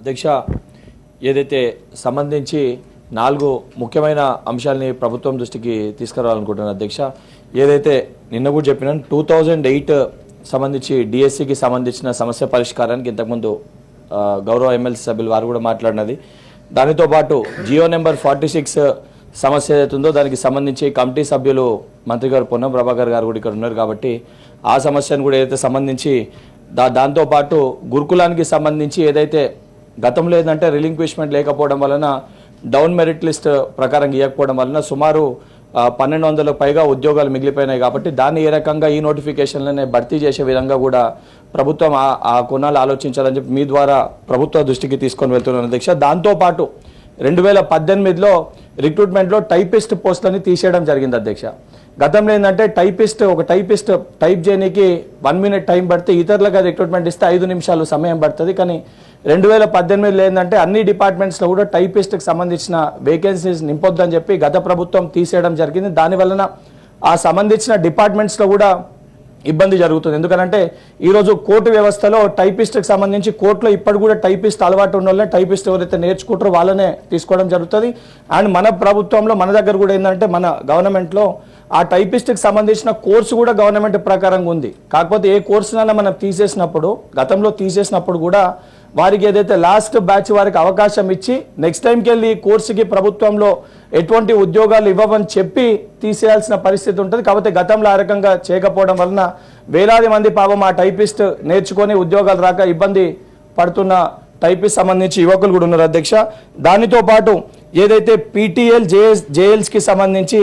అధ్యక్ష ఏదైతే సంబంధించి నాలుగు ముఖ్యమైన అంశాలని ప్రభుత్వం దృష్టికి తీసుకురావాలనుకుంటున్నాను అధ్యక్ష ఏదైతే నిన్న కూడా చెప్పినాను టూ థౌజండ్ ఎయిట్ సంబంధించి డిఎస్సికి సంబంధించిన సమస్య పరిష్కారానికి ఇంతకుముందు గౌరవ ఎమ్మెల్సీ సభ్యులు వారు కూడా మాట్లాడినది. దానితో పాటు జియో నెంబర్ ఫార్టీ సిక్స్ సమస్య ఏదైతుందో దానికి సంబంధించి కమిటీ సభ్యులు మంత్రి గారు పొన్నం ప్రభాకర్ గారు కూడా ఇక్కడ ఉన్నారు కాబట్టి ఆ సమస్యను కూడా ఏదైతే సంబంధించి దా దాంతోపాటు గురుకులానికి సంబంధించి ఏదైతే గతంలో ఏంటంటే రిలింక్విష్మెంట్ లేకపోవడం వలన డౌన్ మెరిట్ లిస్ట్ ప్రకారం ఇవ్వకపోవడం వలన సుమారు పన్నెండు వందలకు పైగా ఉద్యోగాలు మిగిలిపోయినాయి కాబట్టి దాన్ని ఏ రకంగా ఈ నోటిఫికేషన్లనే భర్తీ చేసే విధంగా కూడా ప్రభుత్వం ఆ- ఆ కొనాలు ఆలోచించాలని చెప్పి మీ ద్వారా ప్రభుత్వ దృష్టికి తీసుకొని వెళ్తున్నాను అధ్యక్ష. దాంతోపాటు రెండు వేల పద్దెనిమిదిలో రిక్రూట్మెంట్లో టైపిస్ట్ పోస్టులని తీసేయడం జరిగింది అధ్యక్ష. గతంలో ఏంటంటే టైపిస్ట్ ఒక టైపిస్ట్ టైప్ చేయడానికి వన్ మినిట్ టైం పడితే ఇతరులకు రిక్రూట్మెంట్ ఇస్తే ఐదు నిమిషాలు సమయం పడుతుంది. కానీ రెండు వేల పద్దెనిమిదిలో ఏంటంటే అన్ని డిపార్ట్మెంట్స్లో కూడా టైపిస్ట్కి సంబంధించిన వేకెన్సీస్ నింపొద్దని చెప్పి గత ప్రభుత్వం తీసేయడం జరిగింది. దాని వలన ఆ సంబంధించిన డిపార్ట్మెంట్స్లో కూడా ఇబ్బంది జరుగుతుంది. ఎందుకంటే ఈరోజు కోర్టు వ్యవస్థలో టైపిస్ట్కి సంబంధించి కోర్టులో ఇప్పటి కూడా టైపిస్ట్ అలవాటు ఉన్న వాళ్ళే టైపిస్ట్ ఎవరైతే నేర్చుకుంటారో వాళ్ళనే తీసుకోవడం జరుగుతుంది. అండ్ మన ప్రభుత్వంలో మన దగ్గర కూడా ఏంటంటే మన గవర్నమెంట్లో ఆ టైపిస్ట్కి సంబంధించిన కోర్సు కూడా గవర్నమెంట్ ప్రకారంగా ఉంది. కాకపోతే ఏ కోర్సునైనా మనం తీసేసినప్పుడు గతంలో తీసేసినప్పుడు కూడా వారికి ఏదైతే లాస్ట్ బ్యాచ్ వారికి అవకాశం ఇచ్చి నెక్స్ట్ టైంకి వెళ్ళి కోర్సుకి ప్రభుత్వంలో ఎటువంటి ఉద్యోగాలు ఇవ్వమని చెప్పి తీసేయాల్సిన పరిస్థితి ఉంటుంది. కాకపోతే గతంలో ఆ రకంగా చేయకపోవడం వలన వేలాది మంది పాపం ఆ టైపిస్ట్ నేర్చుకొని ఉద్యోగాలు రాక ఇబ్బంది పడుతున్న టైపిస్ట్ సంబంధించి యువకులు కూడా ఉన్నారు అధ్యక్ష. దానితో పాటు ఏదైతే పీటీఎల్ జేఎస్ జేఎల్స్కి సంబంధించి